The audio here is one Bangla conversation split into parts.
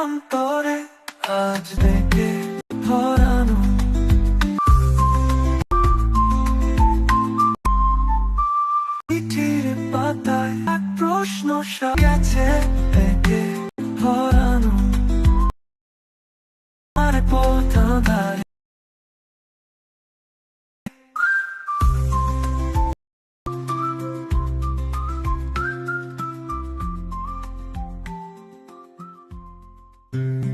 অন্তরে আজ দেখে Mm-hmm.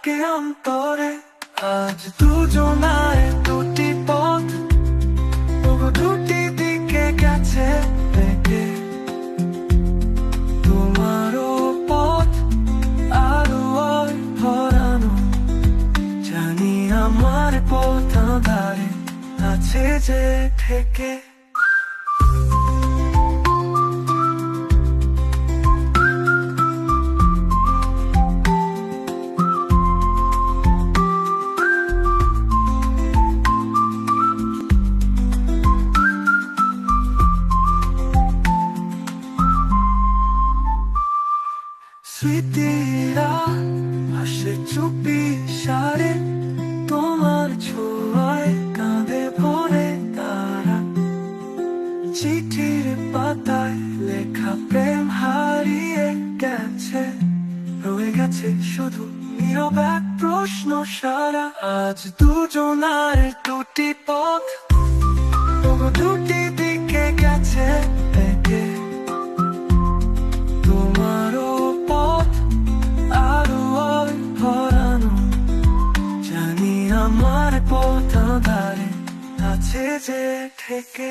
থাকে অন্তরে, আজ দুজনায় দুটি পথ। দুটি দিকে গেছে দেখে তোমারও পথ আরও ভরানো। জানি আমার পথ আধারে আছে যে থেকে প্রশ্ন সারা, আজ দুজনার দুটি পথ। দুটি দিকে গেছে পেটে তোমারও পথ আরও ভরানো। জানি আমার পথ আধারে আছে যে থেকে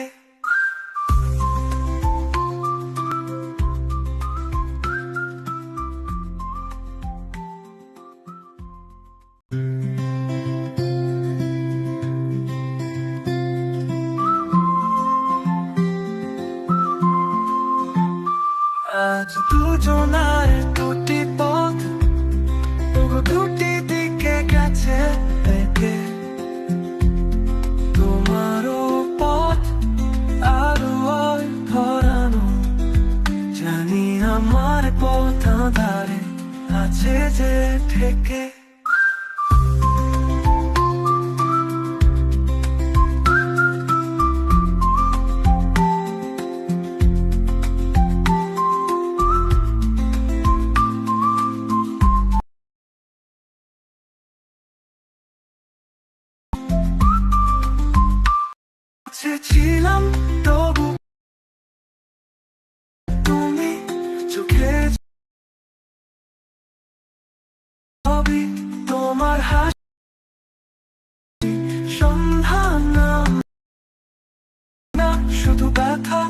শুধু ব্যথা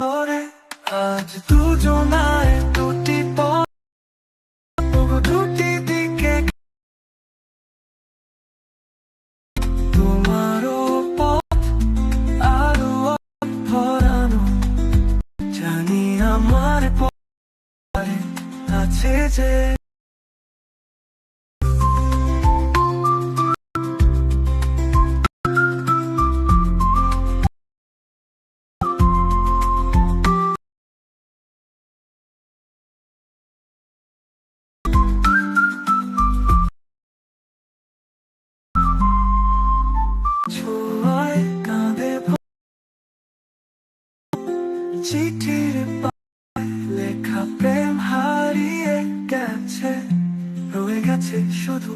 করে। আজ দুজনায় দুটি দুটি দিকে। তোমারও পথ আরও ভরানো জানি আমার পরে আছে যে চিঠির লেখা প্রেম হারিয়ে গেছে, রয়ে গেছে শুধু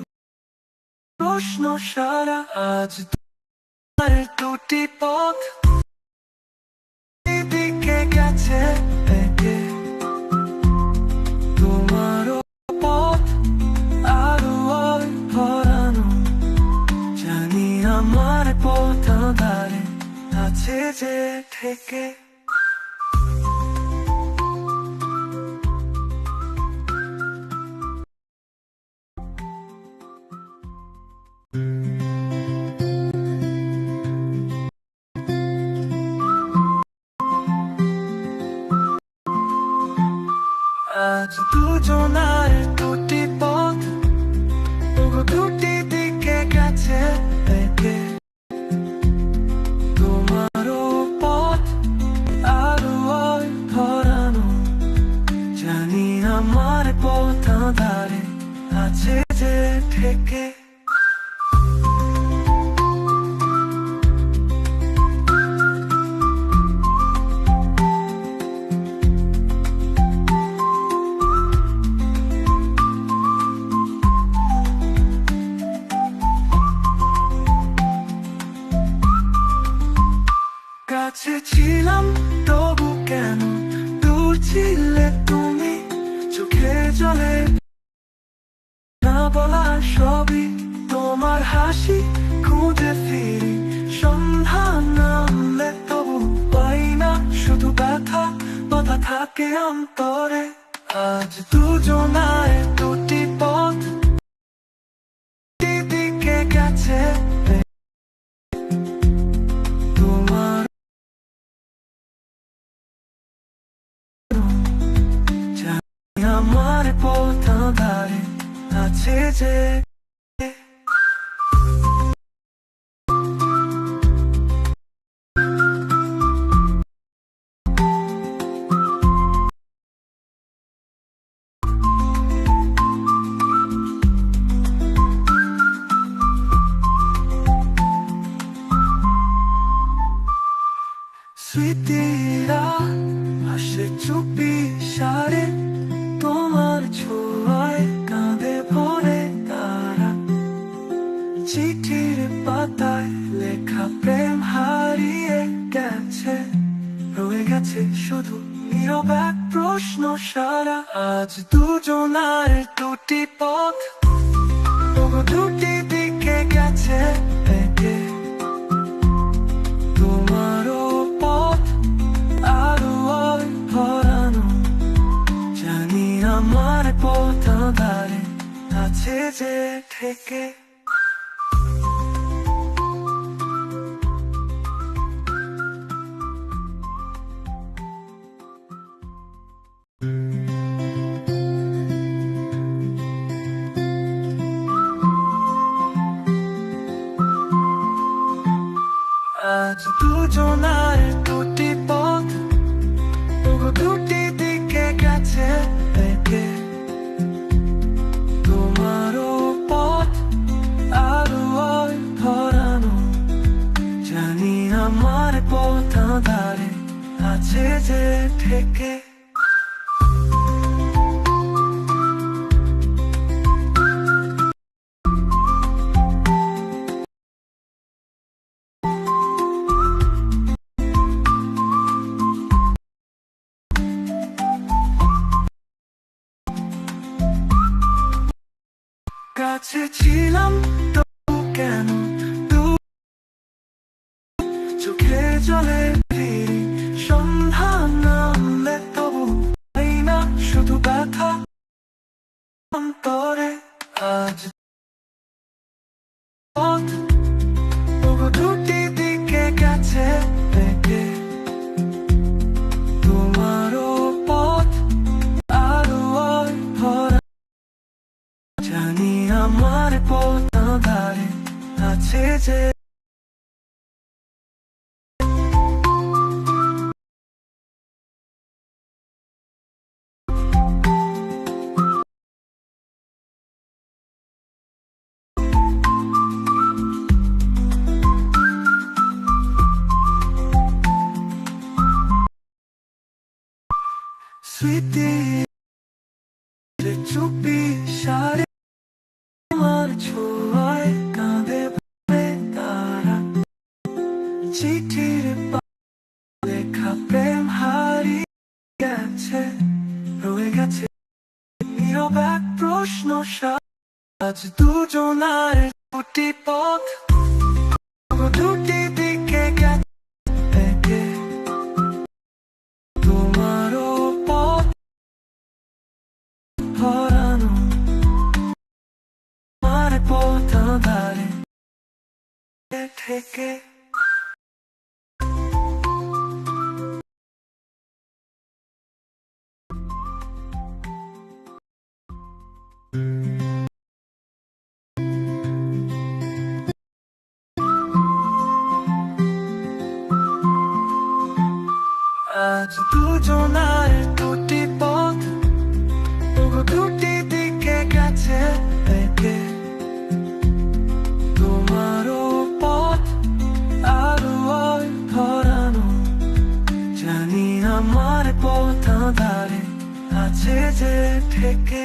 প্রশ্ন সারা আজ তোমার দুটি পথ। দিকে গেছে জানি আমার পথ যে থেকে আজ দুজনার দুটি পথ তবু দিকে গেছে তোমার জানি আমার পথ ধারে আছে যে স্মৃতিরা আসে চুপি সারে, তোমার ছোঁয়ায় কাঁধে ভরে তারা। চিঠির পাতায় লেখা প্রেম হারিয়ে গেছে, রয়ে গেছে শুধু নীরব এক প্রশ্ন সারা। আজ দুজনার যে থেকে কাছে ছিলাম, তবু কেন? চোখে ফিরি সন্ধান নামলে তবু পাই না, শুধু ব্যথা অন্তরে আজ। পথ দুটি দিকে গেছে তোমারও পথ আরও ভরা আমার পথা ধারে আছে যে স্মৃতি চুপি সা- আজ দুজনার দুটি পথ। দুটি দিকে গেছে তোমারও পথ হারানো আমার পথ ধারে থেকে। আছে যে থেকে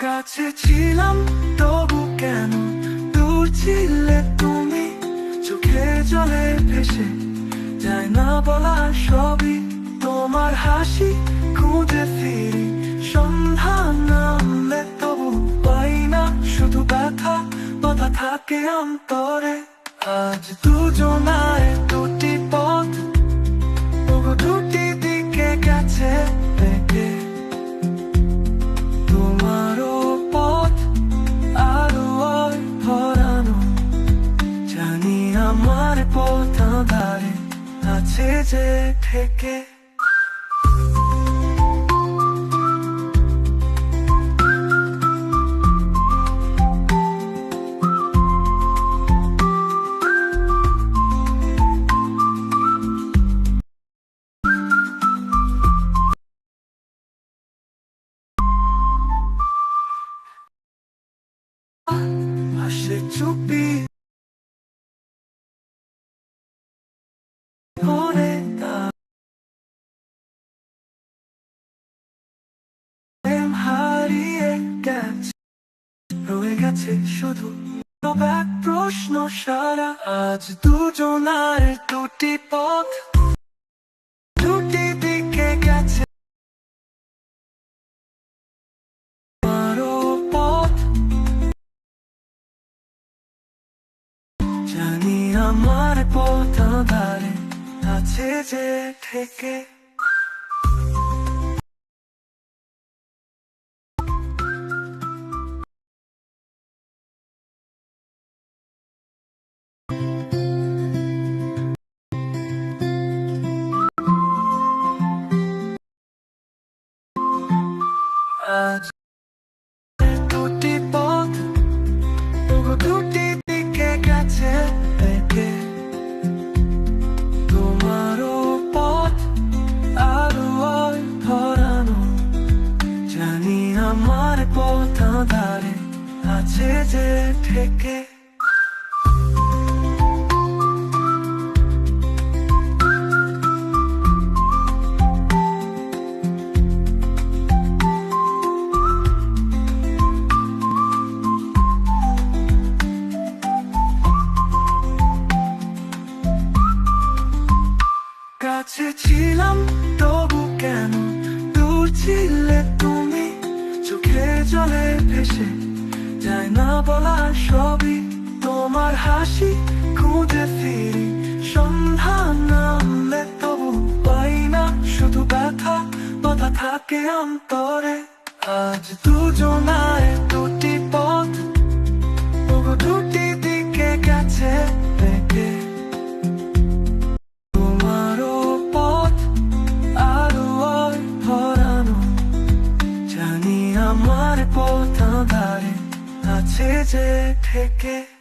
কাছে ছিলাম তবু কেন? দূর তুমি? চোখে জলে ভেসে যায় না বলা সবই তোমার হাসি খুঁজে ফিরি। সন্ধান নামলে তবু পাই না, শুধু ব্যথা থাকে অন্তরে। আজ দুজনায় দুটি পথ দুটি দিকে গেছে তোমারও পথ আরও আর ভরানো জানি আমার পথ ধারে আছে যে থেকে আসে গেছে শুধু এক প্রশ্ন, সারা আজ দুজনার দুটি পথ। দুটি দিকে গেছে আমার পথ আছে যে থেকে আছে যে থেকে। কাছে ছিলাম তবু কেন? দূর তুমি? চোখে জলে ভেসে যায় না বলা সবই তোমার হাসি, খুঁজে ফিরি। সন্ধান নামলে তবু পাই না, শুধু ব্যথা, বাধা থাকে অন্তরে। আজ দুজনায় দুটি পথ, তবু দুটি দিকে গেছে আরও ভরানো জানি আমার পথ আধারে। আছে যে থেকে স্মৃতিরা